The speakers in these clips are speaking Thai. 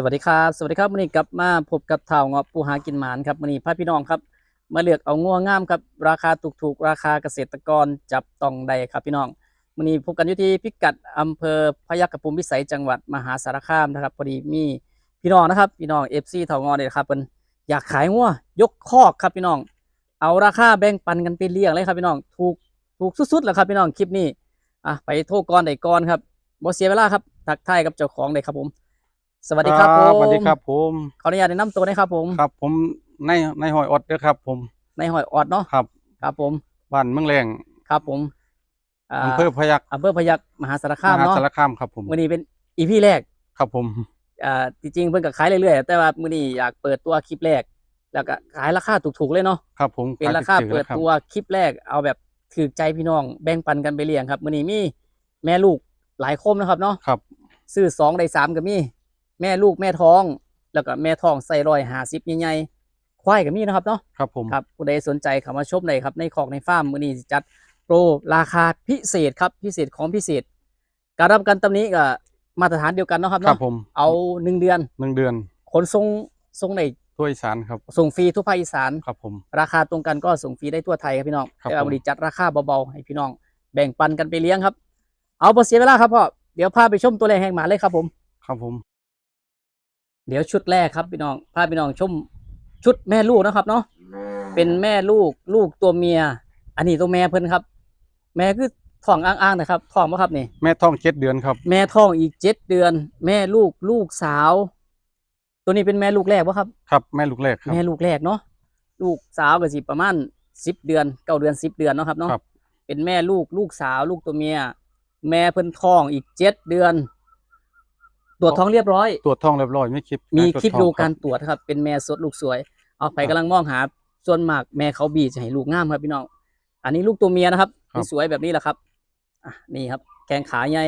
สวัสดีครับสวัสดีครับวันนี้กลับมาพบกับท่าวเงาะปูหากินหมานครับวันนี้พาพี่น้องครับ มาเลือกเอางัวงามครับราคาถูกๆ ราคาเกษตรกรจับต้องได้ครับพี่น้องวันนี้พบกันอยู่ที่พิกัดอำเภอพยัคฆภูมิพิสัยจังหวัดมหาสารคามนะครับพอดีมีพี่น้องนะครับพี่น้องเอฟซีท่าวเงาะเนี่ยครับเป็นอยากขายงัวยกคอกครับพี่น้อง เอาราคาแบ่งปันกันไปเลี้ยงเลยครับพี่น้องถูกถูกสุดๆแล้วครับพี่น้องคลิปนี้อะไปโทรก่อนได้ก่อนครับบ่เสียเวลาครับทักทายกับเจ้าของเลยครับผม สวัสดีครับผมสวัสดีครับผมขออนุญาตแนะนำตัวนะครับผมครับ ผมในในหอยอดเด้อครับ ผมในหอยออดเนาะครับ ครับผมบ้านเมืองแรงครับผมาอำเภอพยัคฆ์อำเภอพยัคฆ์มหาสารคามมหาเนาะสารคามครับผมวันนี้เป็นอีพีแรกครับผมอ่าจริงๆเพิ่นก็ขายเรื่อยๆแต่ว่ามื้อนี้อยากเปิดตัวคลิปแรก แล้วก็ขายราคาถูกๆเลยเนาะครับผมเป็นราคาขยเปิดถือตัวคลิปแรกเอาแบบถือใจพี่น้องแบ่งปันกันไปเลี้ยงครับมื้อนี้มีแม่ลูกหลายคมนะครับเนาะครับซื้อสองได้สามก็มี แม่ลูกแม่ท้อง แล้วก็แม่ท้องใส่รอยหาสิบใหญ่ๆควายก็มีนะครับเนาะครับผมครับผู้ใดสนใจเข้ามาชมได้ครับ ในของในฟาร์มมื้อนี้สิจัดโปรราคาพิเศษครับพิเศษของพิเศษ การรับประกันตำนี้ก็มาตรฐานเดียวกันเนาะครับครับเนาะผมเอาหนึ่งเดือนหนึ่งเดือนขนส่งส่งในทั่วอีสานครับส่งฟรีทั่วภาคอีสาน ครับผม ราคาตรงกันก็ส่งฟรีได้ทั่วไทยครับพี่น้องครับแต่ว่าผม บริจัดราคาเบาๆให้พี่น้อง แบ่งปันกันไปเลี้ยงครับ เอาบ่เสียเวลาครับพ่อเดี๋ยวพาไปชมตัวแรกแห่งหมาเลยครับผม ครับผม เดี๋ยวชุดแรกครับพี่น้องพาพี่น้องชมชุดแม่ลูกนะครับ เนาะเป็นแม่ลูกลูกตัวเมีย อันนี้ตัวแม่เพิ่นครับ แม่คือท้องอ้างๆนะครับท้องปะครับนี่แม่ท้องเจ็ดเดือนครับ แม่ท้องอีกเจ็ดเดือน แม่ลูกลูกสาว ตัวนี้เป็นแม่ลูกแรกปะครับ ครับ แม่ลูกแรกครับแม่ลูกแรกเนาะลูกสาวก็สิประมาณสิบเดือนเก้าเดือนสิบเดือนเนาะครับเนาะครับเป็นแม่ลูกลูกสาวลูกตัวเมีย แม่เพิ่นท้องอีกเจ็ดเดือน ตรวจท้องเรียบร้อย ตรวจท้องเรียบร้อยมีคลิปมีารตรวจคลิปท้องดูคการบตรวจครับ เป็นแม่สดลูกสวย เอาไปครับกำลังมองหา ส่วนมากแม่เขาบีจะให้ลูกงามครับพี่น้อง อันนี้ลูกตัวเมียนะครับครับสวยๆแบบนี้แหละครับอะนี่ครับแขงขาใหญ่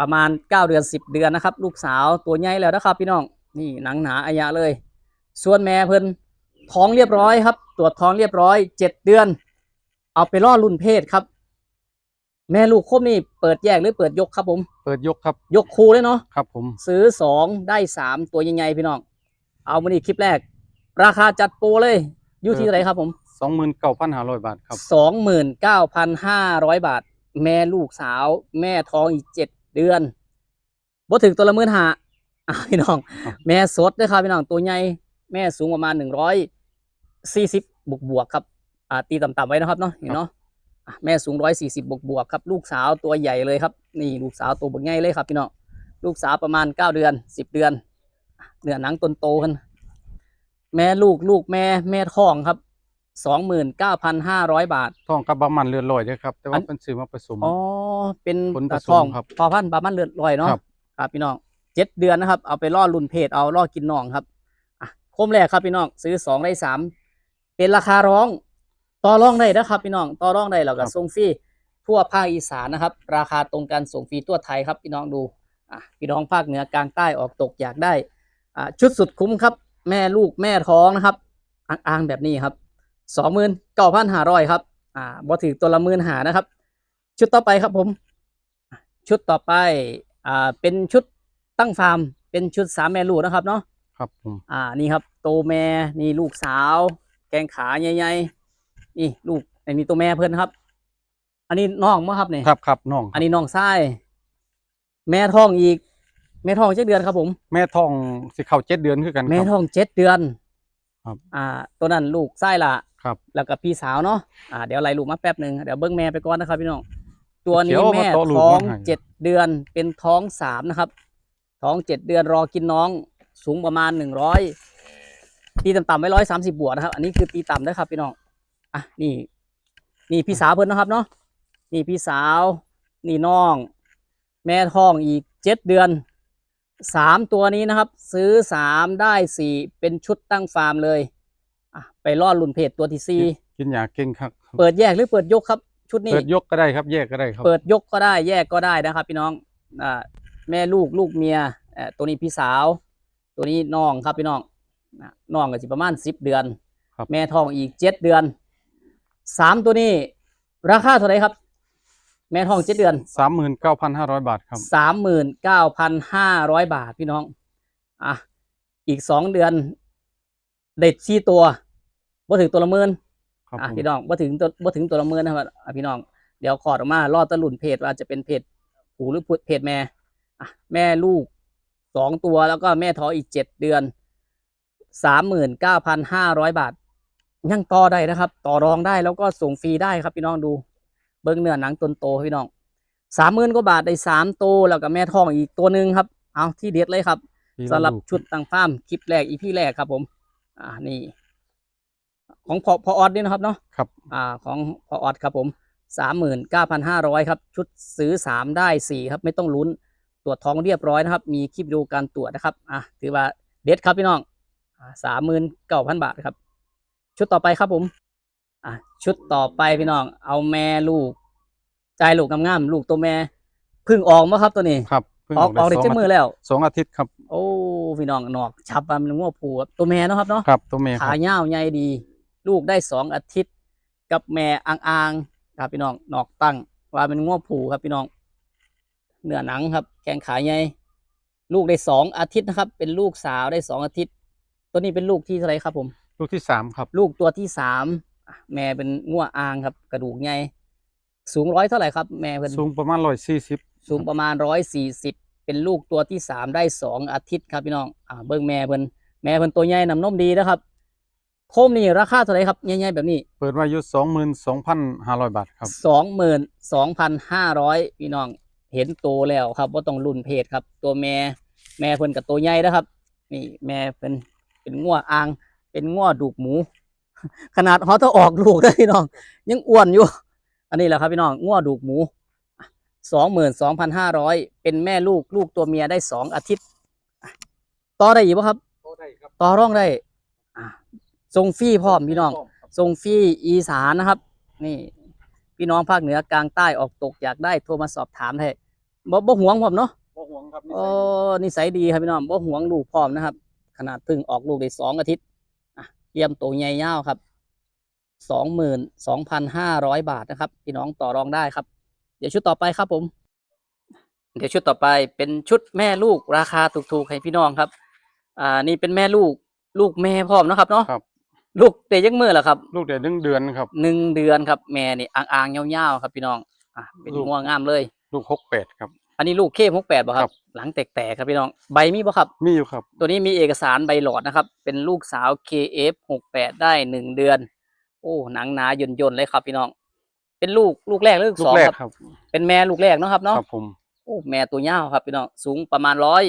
ประมาณเก้าเดือนสิบเดือนนะครับ ลูกสาวตัวใหญ่แล้วนะครับ พี่น้องนี่หนังหนาอายะเลย ส่วนแม่เพิ่นท้องเรียบร้อยครับ ตรวจท้องเรียบร้อยเจ็ดเดือน เอาไปล่อรุ่นเพศครับ แม่ลูกครบนี่เปิดแยกหรือเปิดยกครับผม เปิดยกครับ ยกคู่เลยเนาะครับผม ซื้อสองได้สามตัวใหญ่ๆพี่น้อง เอามานี่คลิปแรก ราคาจัดโปรเลยอยู่ที่เท่าไหรครับผมสองหมื่นเก้าพันห้าร้อยบาทครับสองหมื่นเก้าพันห้าร้อยบาท แม่ลูกสาว แม่ท้องอีกเจ็ดเดือนบ่ถึงตัวละหมื่นห้าอะพี่น้องครับแม่สดด้วยครับพี่น้องตัวใหญ่แม่สูงประมาณหนึ่งร้อยสี่สิบบวกบวกๆครับ อ่าตีต่ำๆไว้นะครับเนาะเห็นเนาะอะ แม่สูงร้อยสี่สิบบวกบวกๆครับ ลูกสาวตัวใหญ่เลยครับ นี่ลูกสาวตัวบักใหญ่เลยครับพี่น้องลูกสาวประมาณเก้าเดือนสิบเดือนอะเนื้อหนังตนโตกันแม่ลูกลูกแม่แม่ท้องครับสองหมื่นเก้าพันห้าร้อยบาทท้องกับบะมันเลือดลอยเด้อครับ แต่อัว่านเป็นซื้อมาผสมอ๋อเป็นผลผตาสมทองครับพอพันธุ์ปลามันเลือดลอยเนาะครับครับพี่น้องเจ็ดเดือนนะครับ เอาไปล่อรุ่นเพจเอาล่อกินน่องครับอะโคมแรกครับพี่น้องซื้อสองได้สามเป็นราคาร้อง ต่อรองได้นะครับพี่น้องต่อรองได้แล้วก็ส่งฟรีทั่วภาคอีสานนะครับ ราคาตรงกันส่งฟรีทั่วไทยครับพี่น้องดูอะพี่น้องภาคเหนือกลางใต้ออกตกอยากได้อ่าชุดสุดคุ้มครับ แม่ลูกแม่ท้องนะครับอ่างๆแบบนี้ครับสองหมื่นเก้าพันห้าร้อยครับอ่าบ่ถือตัวละหมื่นหานะครับ ชุดต่อไปครับผม ชุดต่อไปอ่าเป็นชุดตั้งฟาร์ม เป็นชุดสามแม่ลูกนะครับเนาะครับผมอ่านี่ครับโตแม่นี่ลูกสาว แกงขาใหญ่ๆ นี่ลูกอันนี้ตัวแม่เพื่อนครับ อันนี้น้องมั้งครับเนี่ยครับครับน้องอันนี้น้องไส้แม่ท้องอีก แม่ท้องเจ็ดเดือนครับผม แม่ท้องสิเข้าเจ็ดเดือนคือกันแม่ครับท้องเจ็ดเดือน ครับ อ่า ตัวนั้นลูกไส้ละครับ แล้วก็พี่สาวเนาะอ่าเดี๋ยวไล่ลูกมาแป๊บหนึ่งเดี๋ยวเบิ้งแม่ไปก่อนนะครับพี่น้องตัวนี้เขียวมาแม่โตลูกท้องมาให้เจ็ดเดือนเป็นท้องสามนะครับ ท้องเจ็ดเดือนรอกินน้องสูงประมาณหนึ่งร้อยตีต่ำๆไว้ร้อยสามสิบบวกนะครับ อันนี้คือตีต่ำนะครับพี่น้อง อะนี่ นี่พี่สาวเพิ่นนะครับเนาะนี่พี่สาว นี่น้อง แม่ท้องอีกเจ็ดเดือนสามตัวนี้นะครับ ซื้อสามได้สี่เป็นชุดตั้งฟาร์มเลยอะไปรอดรุ่นเพจตัวที่สี่กินยาเก่งครับ เปิดแยกหรือเปิดยกครับ ชุดนี้เปิดยกก็ได้ครับ แยกก็ได้ครับ เปิดยกก็ได้แยกก็ได้นะครับ พี่น้องอ่าแม่ลูกลูกเมียเอ่อตัวนี้พี่สาว ตัวนี้น้องครับพี่น้องอะน้องก็สิประมาณสิบเดือนครับแม่ท้องอีกเจ็ดเดือน สามตัวนี้ ราคาเท่าไหร่ครับ แม่ท้องเจ็ดเดือนสามหมื่นเก้าพันห้าร้อยบาทครับสามหมื่นเก้าพันห้าร้อยบาทพี่น้องอะอีกสองเดือนเด็ดสี่ตัวบ่ถึงตัวละหมื่นครับอะผมพี่น้องบ่ถึงตัวบ่ถึงตัวละหมื่นนะครับอะพี่น้องเดี๋ยวขอดออกมารอตะลุนเพจว่าจะเป็นเพจผูหรือเพจแม่อะแม่ลูกสองตัวแล้วก็แม่ท้องอีกเจ็ดเดือนสามหมื่นเก้าพันห้าร้อยบาท ยังต่อได้นะครับ ต่อรองได้แล้วก็ส่งฟรีได้ครับพี่น้องดู เบิ้งเนื้อหนังตนโตพี่น้องสามหมื่นกว่าบาทได้สามตัวแล้วก็แม่ท้องอีกตัวหนึ่งครับ เอาที่เด็ดเลยครับปีละสำหรับลูกชุดต่างฟาร์มคลิปแรกอีพีแรกครับผม อ่านี่ ของพอพอออดนี่นะครับเนาะครับ อ่า ของพอออดครับผมสามหมื่นเก้าพันห้าร้อยครับ ชุดซื้อสามได้สี่ครับ ไม่ต้องลุ้นตรวจท้องเรียบร้อยนะครับ มีคลิปดูการตรวจนะครับ อะถือว่าเด็ดครับพี่น้องสามหมื่นเก้าพันบาทครับ ชุดต่อไปครับผม อะชุดต่อไปพี่น้อง เอาแม่ลูกใจลูกงามๆลูกตัวแม่เพึ่งออกมาครับตัวนี้ครับเพิ่งออกออกได้สงเจ็ดมือแล้วสองอาทิตย์ครับ โอ้พี่น้องนอกชับว่ามันงัวผูครับตัวแม่เนาะครับเนาะครับตัวเมย์คขารับยาวใหญ่ดี ลูกได้สองอาทิตย์ กับแม่อ่างๆครับพี่น้องนอกตั้งว่าเป็นงัวผูครับพี่น้องเนื้อหนังครับ แข้งขาใหญ่ลูกได้สองอาทิตย์นะครับ เป็นลูกสาวได้สองอาทิตย์ ตัวนี้เป็นลูกที่เท่าไหรครับผม ลูกที่สามครับ ลูกตัวที่สามอะแม่เป็นงัวอ่างครับ กระดูกใหญ่สูงร้อยเท่าไหร่ครับ แม่เป็นสูงประมาณร้อยสี่สิบสูงประมาณร้อยสี่สิบเป็นลูกตัวที่สามได้สองอาทิตย์ครับพี่น้องอ่าเบิ้งแม่เพิ่นแม่เพิ่นตัวใหญ่นำนมดีนะครับโคมนี่ราคาเท่าไหร่ครับใหญ่ๆแบบนี้ เปิดไว้อยู่สองหมื่นสองพันห้าร้อยบาทครับสองหมื่นสองพันห้าร้อยพี่น้องเห็นโตแล้วครับว่าต้องรุ่นเพศครับ ตัวแม่แม่เพิ่นกับตัวใหญ่นะครับ นี่แม่เป็นเป็นงัวอ่าง เป็นงัวดูกหมู ขนาดเขาถ้าออกลูกได้พี่น้อง ยังอ้วนอยู่ อันนี้แหละครับพี่น้องงัวดูกหมูสองหมื่นสองพันห้าร้อยเป็นแม่ลูกลูกตัวเมียได้สองอาทิตย์อะต่อได้อีกปะครับต่อร่องได้อะส่งฟรีพร้อมพี่น้องส่งฟรีอีสานนะครับ นี่ พี่น้องภาคเหนือกลางใต้ออกตกอยากได้โทรมาสอบถามให้บ่บ่หวงผมเนาะบ่ห่วงครับโอ้นิสัยดีครับพี่น้องบ่หวงลูกพร้อมนะครับ ขนาดเพิ่งออกลูกได้สองอาทิตย์อะ เยี่ยมโตใหญ่ยาวครับสองหมื่นสองพันห้าร้อยบาทนะครับ พี่น้องต่อรองได้ครับ เดี๋ยวชุดต่อไปครับผม เดี๋ยวชุดต่อไปเป็นชุดแม่ลูกราคาถูกๆให้พี่น้องครับ อ่า นี่เป็นแม่ลูกลูกแม่พร้อมเนาะครับเนาะครับ ลูกเตะยักมือเหรอครับ ลูกเด็กหนึ่งเดือนครับ หนึ่งเดือนครับแม่นี่อ่างๆยาวๆครับพี่น้อง อะเป็นลูก ง่วงงามเลย ลูกหกแปดครับ อันนี้ลูกเคหกแปดป่ะคครัรับบหลังแตกๆครับพี่น้อง ใบมีป่ะครับ มีอยู่ครับ ตัวนี้มีเอกสารใบหลอดนะครับ เป็นลูกสาว KF68 ได้หนึ่งเดือน โอ้หนังหนาย่นยนๆเลยครับพี่น้อง เป็นลูกลูกแรกหรือลูกลูสอกงแรกครับครับ เป็นแม่ลูกแรกเนาะครับเนาะ ครับผม โอ้แม่ตัวยาวครับพี่น้อง สูงประมาณร้อย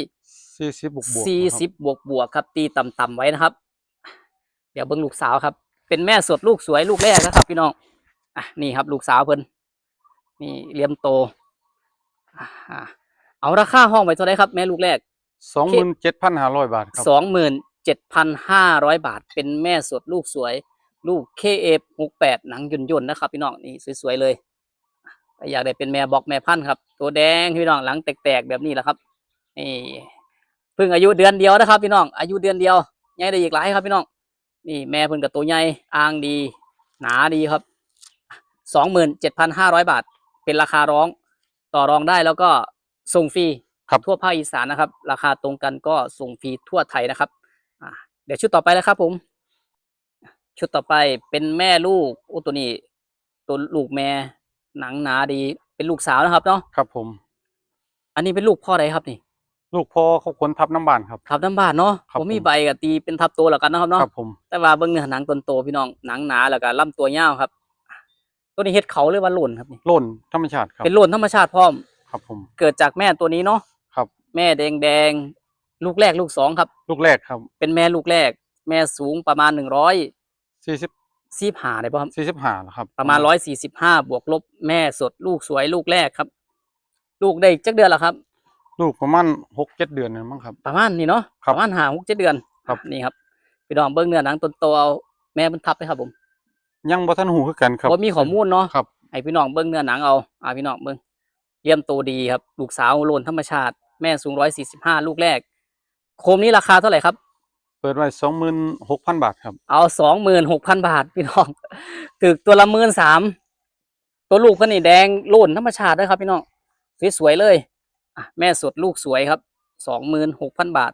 สี่สิบบวกบวกสี่สิบบวกบวกๆครับ ตีต่ำๆไว้นะครับ เดี๋ยวเบิ้งลูกสาวครับ เป็นแม่สดลูกสวยลูกแรกนะครับ พี่น้อง อะนี่ครับ ลูกสาวเพิ่นนี่เลี้ยมโตอ่า เอาราคาห้องไว้เท่าไหรครับแม่ลูกแรกสองหมื่นเจ็ดพันห้าร้อยบาทครับสองหมื่นเจ็ดพันห้าร้อยบาท เป็นแม่สดลูกสวย ลูกเคเอฟหกแปดหนังยนยนๆนะครับ พี่น้องนี่สวยๆเลยถ้าอยากได้เป็นแม่บอกแม่พันธุ์ครับ ตัวแดงพี่น้องหลังแตกๆแบบนี้แหละครับนี่เพิ่งอายุเดือนเดียวนะครับ พี่น้องอายุเดือนเดียวใหญ่ได้อีกหลายครับพี่น้องนี่แม่เพิ่งกับตัวใหญ่อ่างดี หนาดีครับสองหมื่นเจ็ดพันห้าร้อยบาท เป็นราคาร้อง ต่อรองได้แล้วก็ส่งฟรีครับทั่วภาคอีสานนะครับ ราคาตรงกันก็ส่งฟรีทั่วไทยนะครับอ่าเดี๋ยวชุดต่อไปเลยครับ ผม ชุดต่อไปเป็นแม่ลูกโอ้ตัวนี้ ตัวลูกแม่หนังหนาดี เป็นลูกสาวนะครับเนาะครับ ผม อันนี้เป็นลูกพ่อใดครับนี่ ลูกพ่อเขาคนทับน้ำบานครับทับน้ำบานเนาะครับผมมีผมใบกับตีเป็นทับตัวแล้วกันนะครับเนาะครับผมแต่ว่าเบิ้งเนื้อหนังตนโตพี่น้องหนังหนาแล้วก็ลำตัวยาวครับ ตัวนี้เฮ็ดเขาหรือว่าหล่นครับนี่โล่นธรรมชาติครับเป็นหล่นธรรมชาติพร้อม ครับผม เกิดจากแม่ตัวนี้เนาะครับ แม่แดงแดงๆลูกแรกลูกสองครับ ลูกแรกครับ เป็นแม่ลูกแรก แม่สูงประมาณหนึ่งร้อยสี่สิบสี่ผ่าได้ป่ะครับสี่สิบห้าครับ ประมาณร้อยสี่สิบห้าบวกลบแม่สดลูกสวยลูกแรกครับ ลูกได้จักเดือนละครับ ลูกประมาณหกเจ็ดเดือนเนี่ยมั้งครับ ประมาณนี้เนาะครับประมาณหาหกเจ็ดเดือนครับนี่ครับพี่น้องเบิ้งเนื้อหนังต้นโตเอาแม่มันทับไปครับผม ยังบ่ทันหูคือกันครับบ่มีข้อมูลเนาะครับให้พี่น้องเบิ้งเนื้อหนังเอาอ่าพี่น้องเบิ้งเยี่ยมโตดีครับ ลูกสาวโลนธรรมชาติ แม่สูงร้อยสี่สิบห้าลูกแรก โคมนี้ราคาเท่าไหร่ครับ เปิดไว้สองหมื่นหกพันบาทครับ เอาสองหมื่นหกพันบาทพี่น้องตึกตัวละหมื่นสามตัวลูกก็นี่แดงโล่นธรรมชาติด้วยครับ พี่น้องสวยๆเลยอะแม่สดลูกสวยครับสองหมื่นหกพันบาท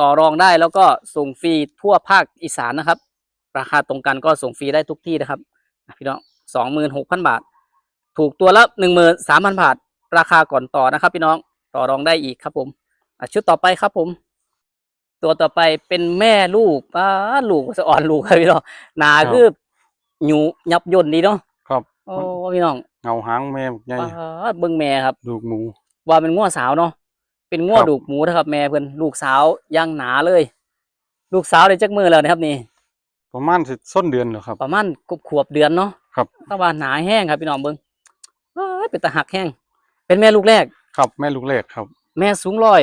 ต่อรองได้แล้วก็ส่งฟรีทั่วภาคอีสานนะครับ ราคาตรงกันก็ส่งฟรีได้ทุกที่นะครับอะพี่น้องสองหมื่นหกพันบาท ถูกตัวละหนึ่งหมื่นสามพันบาท ราคาก่อนต่อนะครับ พี่น้องต่อรองได้อีกครับผมอะชุดต่อไปครับผม ตัวต่อไปเป็นแม่ลูกป้าดลูกสะอ่อนลูกครับพี่น้องหนาครับคือหยูยับย่นดีเนาะครับโอ้พี่น้องเงาหางแม่ใหญ่ป้าดเบิ้งแม่ครับดูกหมู ว่าเป็นง้อสาวเนาะเป็นง้อครับดูกหมูนะครับ แม่เพิ่นลูกสาวย่างหนาเลย ลูกสาวได้จักมือแล้วนะครับนี่ ประมาณสิส้นเดือนเหรอครับ ประมาณกบขวบเดือนเนาะครับแตะวันหนาแห้งครับพี่น้องเบิ้งเอ้ยเป็นตะหักแห้ง เป็นแม่ลูกแรก ครับแม่ลูกแรกครับ แม่สูงร้อย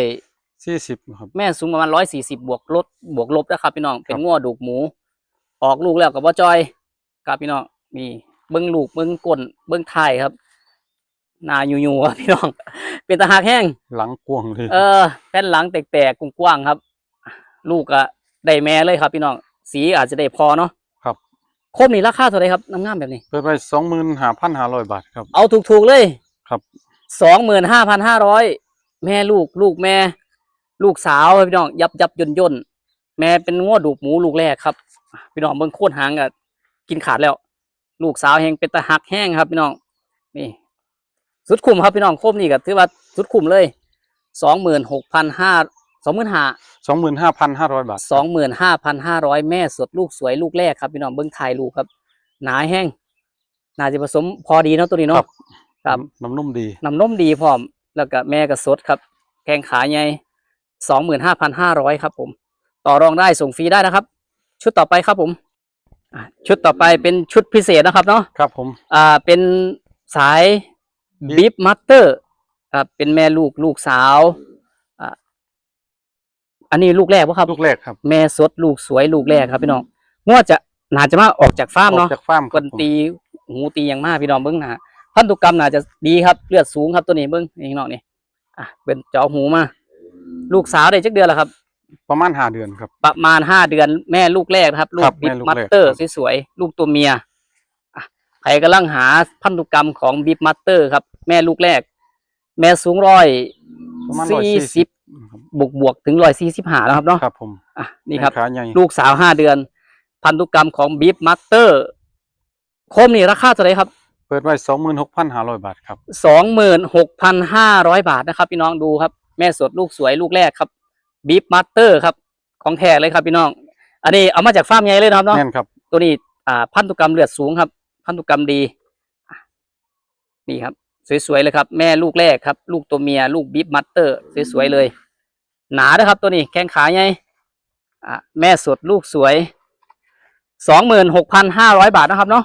สี่สิบครับ แม่สูงประมาณร้อยสี่สิบบวกลดบวกลบนะครับ พี่น้อง เป็นครับง้อดูกหมู ออกลูกแล้วกับว่าจอยครับพี่น้องนี่เบิ้งลูกเบิ้งก้นเบิ้งไทายครับ หนาอยู่ๆครับพี่น้อง เป็นตะหักแห้ง หลังกวางเลย เออแผ่นหลังแตกๆกว้างๆครับ ลูกอะได้แม่เลยครับพี่น้อง สีอาจจะได้พอเนาะครับคมนี่ราคาเท่าไหรครับน้ำงามแบบนี้ เปิดไปสองหมื่นห้าพันห้าร้อยบาทครับ เอาถูกๆเลยครับ สองหมื่นห้าพันห้าร้อยแม่ลูกลูกแม่ ลูกสาวครับพี่น้องยับยับย่นย่นแม่เป็นงวดดูกหมูลูกแรกครับ พี่น้องเบิ่งโคตรหางอะกินขาดแล้ว ลูกสาวแห้งเป็นตะหักแห้งครับ พี่น้องนี่ สุดคุ้มครับพี่น้องคมนี่ก็ถือว่าสุดคุ้มเลยสองหมื่นหกพันห้า สองหมื่นห้าสองหมื่นห้าพันห้าร้อยบาทสองหมื่นห้าพันห้าร้อยแม่สดลูกสวยลูกแรกครับพี่น้องเบิ้งถ่ายลูกครับ หนาแห้งน่าจะผสมพอดีเนาะตัวนี้คเนาะรับครับน้ำนุ่มดีน้ำนมดีพร้อม แล้วก็แม่ก็สดครับแข้งขาใหญ่สองหมื่นห้าพันห้าร้อยครับ ผม ต่อรองได้ส่งฟรีได้นะครับ ชุดต่อไปครับผมอะชุดต่อไปเป็นชุดพิเศษนะครับเนาะครับผมอ่าเป็นสาย Beef บีฟมัตเตอร์ครับเป็นแม่ลูกลูกสาวอ่า อันนี้ลูกแรกปะครับ ลูกแรกครับแม่สดลูกสวยลูกแรกครับพี่น้องงวดจะน่าจะมาออกจากฟาร์มออกเนาะจากฟาร์มคกรับนผมตีหูตีอย่างมากพี่น้องเบิ้งหนะพันธุกรรมน่าจะดีครับเลือดสูงครับตัวนี้เบิ้งนี่พี่น้องนี่อะเป็นเจาะหูมาลูกสาวได้จักเดือนแล้วครับ ประมาณห้าเดือนครับ ประมาณห้าเดือนแม่ลูกแรกนะครับ ลูครักบบิ๊แม่กลูกมัตแรกเตอร์ครับ สวยๆลูกตัวเมียอะใครกำลังหาพันธุกรรมของบิ๊กมัตเตอร์ครับ แม่ลูกแรก แม่สูงร้อยประมาณร้อยสี่สี่สิสิบบ บวกบวกๆถึงร้อยสี่สิบห้าแล้วครับเนาะครับผมอะนี่ครับแข้งขาใหญ่ลูกสาวห้าเดือน พันธุกรรมของบีฟมัตเตอร์โคมนี่ราคาเท่าไหรครับ เปิดไว้สองหมื่นหกพันห้าร้อยบาทครับสองหมื่นหกพันห้าร้อยบาทนะครับ พี่น้องดูครับ แม่สดลูกสวยลูกแรกครับบีฟมัตเตอร์ครับ ของแท้เลยครับพี่น้อง อันนี้เอามาจากฟาร์มใหญ่เลยนะครับเนาะแน่นครับ ตัวนี้อ่าพันธุกรรมเลือดสูงครับ พันธุกรรมดีอะนี่ครับ สวยๆเลยครับ แม่ลูกแรกครับ ลูกตัวเมีย ลูกบีฟมัตเตอร์ สวยๆเลย หนาด้วยครับตัวนี้แข้งขาใหญ่อะแม่สดลูกสวยสองหมื่นหกพันห้าร้อยบาทนะครับเนาะ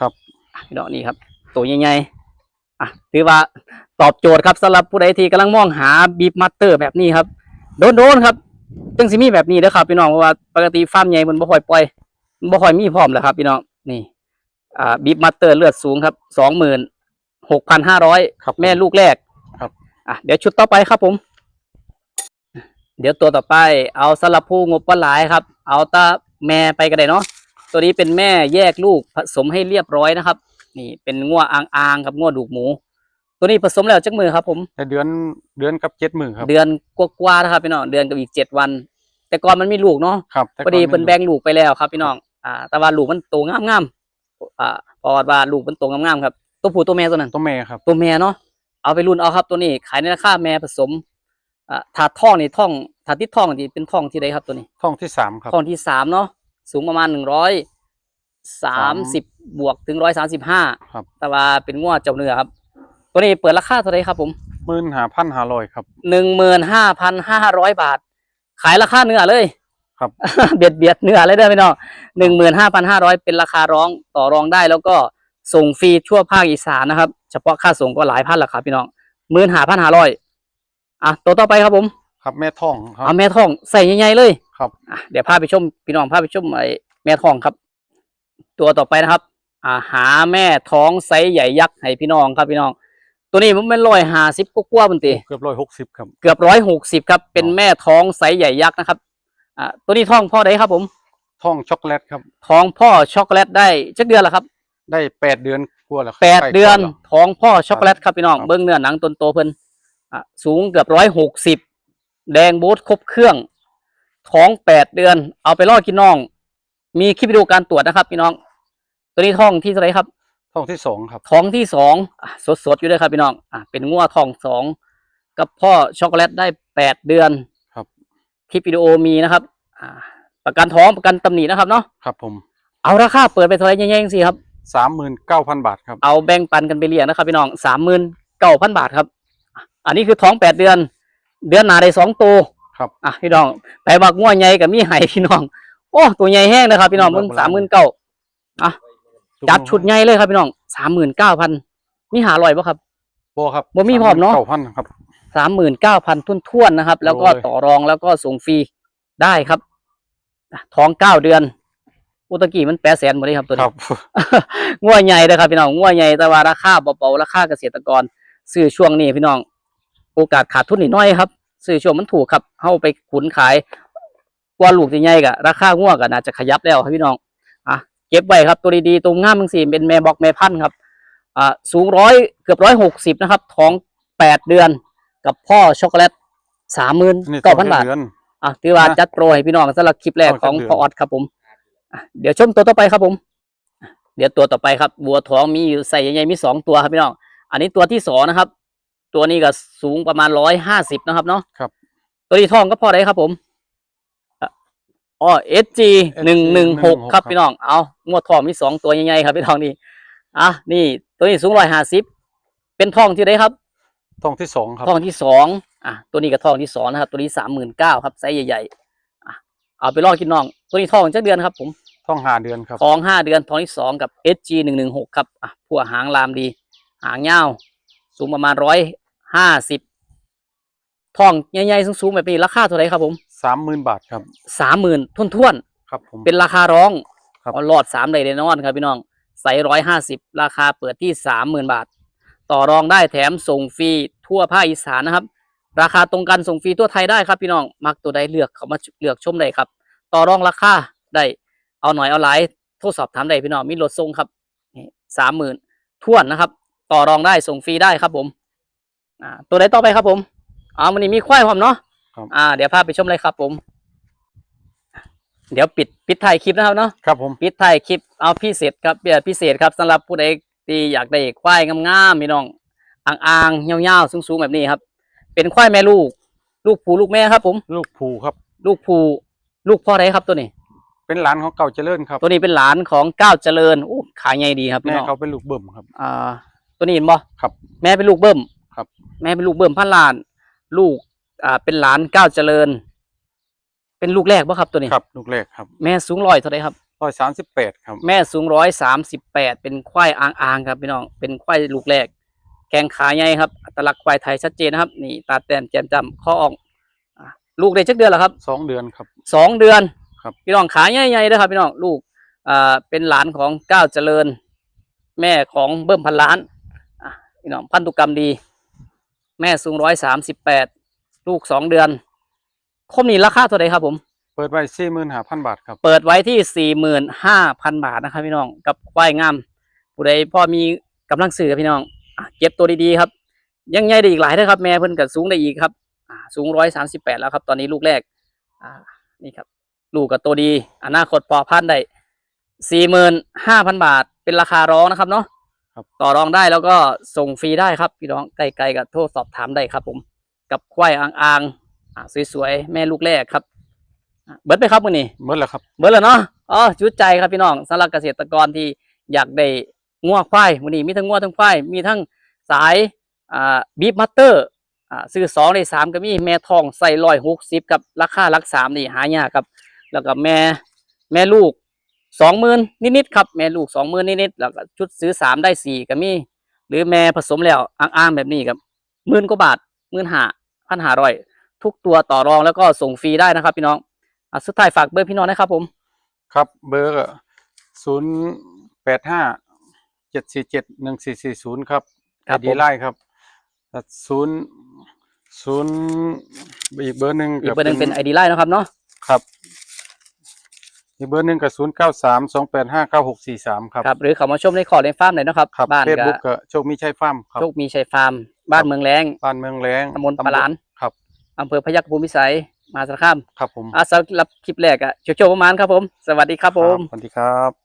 ครับอะพี่น้องนี่ครับ ตัวใหญ่ๆอะถือว่าตอบโจทย์ครับสำหรับผู้ใดที่กำลังมองหาบีฟมัตเตอร์แบบนี้ครับโดนๆครับจึงสิมีแบบนี้เด้อครับพี่น้องเพราะว่าปกติฟาร์มใหญ่มันบ่ค่อยปล่อยมันบ่ค่อยมีพร้อมแหละครับพี่น้องนี่ อ่าบีฟมัตเตอร์เลือดสูงครับสองหมื่นหกพันห้าร้อยครับผมแม่ลูกแรกครับอะเดี๋ยวชุดต่อไปครับผม เดี๋ยวตัวต่อไปเอาสลับผู้งบว่าหลายครับ เอาตาแม่ไปกันเลยเนาะตัวนี้เป็นแม่แยกลูกผสมให้เรียบร้อยนะครับ นี่เป็นงัวอ่างอ่างๆกับงัวดูกหมู ตัวนี้ผสมแล้วจักมือครับ ผมแต่เดือนเดือนกับเจ็ดหมื่นครับ เดือนกว่าๆนะครับพี่น้องเดือนกับอีกเจ็ดวัน แต่ก่อนมันมีลูกเนาะครับแต่พอดีก่เพิ่นแบ่งลูกไปแล้วครับ พี่น้องอ่า แต่ว่าลูกมันโตงามๆอ่าเพอว่าลูกมันโตงามๆครับตัวผู้ตัวแม่ตัวนั้นตัวแม่ครับตัวแม่เนาะเอาไปรุ่นเอาครับตัวนี้ขายในราคาแม่ผสม อ่าถาดท่องนี่ท่องถาดที่ท่องนี่เป็นท่องที่ใดครับตัวนี้ท้องที่สามครับ ท่องที่สามเนาะสูงประมาณหนึ่งร้อยสามสิบบวกถึงร้อยสามสิบห้าครับ แต่ว่าเป็นงวดเจ้าเนื้อครับ ตัวนี้เปิดราคาเท่าไหรครับผมหมื่นห้าพันห้าร้อยครับหนึ่งหมื่นห้าพันห้าร้อยบาท ขายราคาเนื้อเลยครับ เบียดเบียดเนื้อเลยเด้อพี่น้องหนึ่งหมื่นห้าพันห้าร้อยเป็นราคาร้องต่อรองได้แล้วก็ส่งฟรีทั่วภาคอีสานนะครับ เฉพาะค่าส่งก็หลายพันราคาพี่น้องหมื่นห้าพันห้าร้อย อะตัวต่อไปครับผม ครับแม่ท้องครับ เอาแม่ทองใส่ใหญ่ๆเลยครับ อะเดี๋ยวพาไปชมพี่น้องพาไปชมไอ้แม่ทองครับ ตัวต่อไปนะครับ อ่าหาแม่ท้องไซส์ใหญ่ยักษ์ให้พี่น้องครับพี่น้อง ตัวนี้มันเป็นร้อยห้าสิบกว่าๆมันตีเกือบร้อยหกสิบครับ เกือบร้อยหกสิบครับ เป็นแม่ท้องไซส์ใหญ่ยักษ์นะครับ อ่าตัวนี้ท้องพ่อได้ครับผมท้องช็อกโกแลตครับ ท้องพ่อช็อกโกแลตได้จักเดือนละครับ ได้แปดเดือนกว่าแล้วครับแปดใกล้เดือนกว่าแล้ว ท้องพ่อช็อกโกแลตครับพี่น้องครับ เบิ้งเนื้อหนังตนโตเพิ่นอ่า สูงเกือบร้อยหกสิบแดงโบ๊ทครบเครื่องท้องแปดเดือน เอาไปล่อกินน้อง มีคลิปวิดีโอการตรวจนะครับพี่น้อง ตัวนี้ท้องที่เท่าไหรครับท้องที่สองครับท้องที่สองสดสดๆอยู่เลยครับพี่น้องอะเป็นงัวท้องสองกับพ่อช็อกโกแลตได้แปดเดือนครับคลิปวิดีโอมีนะครับ อ่า ประกันท้องประกันตำหนินะครับเนาะครับผมเอาราคาเปิดไปเท่าไหร่แย่ๆสิครับสามหมื่นเก้าพันบาทครับเอาแบ่งปันกันไปเลี้ยงนะครับพี่น้องสามหมื่นเก้าพันบาทครับ อันนี้คือท้องแปดเดือน เดือนหนาได้สองตัวครับอะพี่น้องไปบักงัวใหญ่กับมีไห่พี่น้อง โอ้ตัวใหญ่แห้งนะครับ พี่น้องมึงสามหมื่นเก้าจัดชุดใหญ่เลยครับพี่น้องสามหมื่นเก้าพันมีหาลอยปะครับโบครับบ่มีพร้อมเนอะเก้าพันครับสามหมื่นเก้าพันทุ่นๆนะครับ แล้วก็โอ้ยต่อรองแล้วก็ส่งฟรีได้ครับอะท้องเก้าเดือนอุตะกี้มันแปดแสนหมดเลยครับตัวคนี้รับงัวใหญ่เลยครับพี่น้องงัวใหญ่แต่ว่าราคาเบาๆราคาเกษตรกรซื้อช่วงนี้พี่น้อง โอกาสขาดทุนนิดหน้อยครับซื้อช่วงมันถูกครับเข้าไปขุนขายกว่าลูกจะใหญ่กะราคางัวก็น่าจะขยับแล้วครับพี่น้องอะเก็บไว้ครับตัวดีๆตัวงามมึงสี่เป็นแม่บอกแม่พันธุ์ครับอ่าสูงร้อยเกือบร้อยหกสิบนะครับท้องแปดเดือนกับพ่อช็อกโกแลตสามหมื่นนี่เก้าพันบาทเดือนอะถือว่านะจัดโปรให้พี่น้องสำหรับคลิปแรกของเอาจัดเดือนพ่อออดครับผมอะเดี๋ยวชมตัวต่อไปครับผมอะเดี๋ยวตัวต่อไปครับ บัวทองมีอยู่ใส่ใหญ่ๆมีสองตัวครับพี่น้อง อันนี้ตัวที่สองนะครับ ตัวนี้ก็สูงประมาณร้อยห้าสิบนะครับเนาะครับ ตัวที่ทองก็พอได้ครับผมอะอ๋อเอสจีหนึ่งหนึ่งหก116ครับพี่น้อง เอางวดทองมีสองตัวใหญ่ๆครับพี่น้องนี่อะนี่ ตัวนี้สูงร้อยห้าสิบเป็นทองที่ไหนครับท้องที่สองครับทองที่สองอะตัวนี้ก็ทองที่สองนะครับ ตัวนี้สามหมื่นเก้าครับไซส์ใหญ่ๆอะเอาไปลอกกินน้อง ตัวนี้ทองจักเดือนครับ ผมท้องห้าเดือนครับทองห้าเดือนทองที่สองกับ SG หนึ่งหนึ่งหกครับอะพวกหางลามดี หางยาวสูงประมาณร้อย ห้าสิบทองใหญ่ๆสูงๆแบบนี้ราคาเท่าไหร่ครับผมสามหมื่นบาทครับสามหมื่นท่วนครับผมๆเป็นราคาร้องครับเอาหลอดสามเลยแน่นอนครับพี่น้องใส่ร้อยห้าสิบราคาเปิดที่สามหมื่นบาท ต่อรองได้แถมส่งฟรีทั่วภาคอีสานนะครับ ราคาตรงกันส่งฟรีทั่วไทยได้ครับพี่น้องมักตัวใดเลือกเขามาเลือกชมได้ครับ ต่อรองราคาได้เอาหน่อยเอาหลายโทรสอบถามได้พี่น้องมีรถส่งครับสามหมื่นท่วนนะครับ ต่อรองได้ส่งฟรีได้ครับผม อ่าตัวใดต่อไปครับผมอ่ามันนี้มีควายผมเนาะครับอ่าเดี๋ยวพาไปชมเลยครับผม เดี๋ยวปิดปิดถ่ายคลิปนะครับเนาะครับผมปิดท้ายคลิปเอาพิเศษครับเบียพิเศษครับสำหรับผู้ใดที่อยากได้ควายงามๆพี่น้องอ่างๆยาวๆสูงๆแบบนี้ครับ เป็นควายแม่ลูก ลูกผูลูกแม่ครับ ผม ลูกภูครับ ลูกผูลูกพ่อไรครับตัวนี้ เป็นหลานของเก่าเจริญครับ ตัวนี้เป็นหลานของก้าวเจริญโอ้ขายใหญ่ดีครับพี่แม่น้องเขาเป็นลูกเบิ่มครับ อ่า ตัวนี้เห็นบ่ครับ แม่เป็นลูกเบิ้มครับ แม่เป็นลูกเบิ้มพันล้าน ลูกอ่าเป็นหลานก้าวเจริญ เป็นลูกแรกบ่ครับตัวนี้ครับ ลูกแรกครับแม่สูงร้อยเท่าไรครับ ร้อยสามสิบแปดครับแม่สูงร้อยสามสิบแปดเป็นควายอ่างๆครับพี่น้องเป็นควายลูกแรกแข้งขาใหญ่ครับอัตลักษณ์ควายไทยชัดเจนนะครับ นี่ตาแต้มแจ่มจำข้ออ่องอะลูกได้จักเดือนแล้วครับ สองเดือนครับ สองเดือนครับ พี่น้องขาใหญ่ๆนะครับ พี่น้องลูกอ่าเป็นหลานของก้าวเจริญ แม่ของเบิ้มพันล้านอะพี่น้องพันธุกรรมดี แม่สูงร้อยสามสิบแปดลูกสองเดือน คมนี้ราคาเท่าไหร่ครับผม เปิดไว้สี่หมื่นห้าพันบาทครับเปิดไว้ที่สี่หมื่นห้าพันบาทนะครับพี่น้องกับควายงามผู้ใดพ่อมีกำลังซื้อครับพี่น้องอะเก็บตัวดีๆครับ ยังใหญ่ได้อีกหลายนะครับ แม่เพิ่นกับสูงได้อีกครับอ่าสูงร้อยสามสิบแปดแล้วครับ ตอนนี้ลูกแรกอ่านี่ครับ ลูกกับตัวดี อนาคตพอพันได้สี่หมื่นห้าพันบาท เป็นราคาร้องนะครับเนาะครับ ต่อรองได้แล้วก็ส่งฟรีได้ครับ พี่น้องไกลๆกับโทรสอบถามได้ครับ ผม กับควายอ่างๆอ่าสวยๆแม่ลูกแรกครับอะเบิดไปครับมือนี้เมื่อแล้วครับเบิดแล้วเนาะอ๋อจุดใจครับพี่น้องสำหรับเกษตรกรที่อยากได้งัวควายวันนี้มีทั้งงัวทั้งควายมีทั้งสายอ่าบีฟมัตเตอร์อ่าซื้อสองได้สามก็มีแม่ทองใส่ร้อยหกสิบกับราคารักสามนี่หายากครับ แล้วก็แม่แม่ลูก สองหมื่นนิดๆครับแม่ลูกสองหมื่นนิดๆแล้วก็ชุดซื้อสามได้สี่ก็มี หรือแม่ผสมแล้วอ้างๆแบบนี้ครับหมื่นกว่าบาทหมื่นห้าพันห้าร้อยทุกตัวต่อรองแล้วก็ส่งฟรีได้นะครับ พี่น้องอะสุดท้ายฝากเบอร์พี่น้องนะครับผม ครับเบอร์ศูนย์แปดห้าเจ็ดสี่เจ็ดหนึ่งสี่สี่ศูนย์ครับครัไอบผม ดีไล่ครับศูนย์ศูนย์อีกเบอร์หนึ่งอีกเบอร์หนึงเป็นไอดีไลน์นะครับเนาะครับ อีกเบอร์หนึ่งกับศูนย์เก้าสามสองแปดห้าเก้าหกสี่สามครับครับ หรือเขามาชมในคอร์ในฟาร์มหน่อยนะครับครับบ้านเฟซก็บุ๊กก็โชคมีชัยฟาร์มครับโชคมีชัยฟาร์ม บ้านเมืองแรงบ้านเมืองแรงตำบลปะหลานครับอำเภอพยัคฆภูมิพิสัยมหาสารคามครับผมอะสำหรับคลิปแรกอะโชว์ๆประมาณครับผม สวัสดีครับผมสวัสดีครับ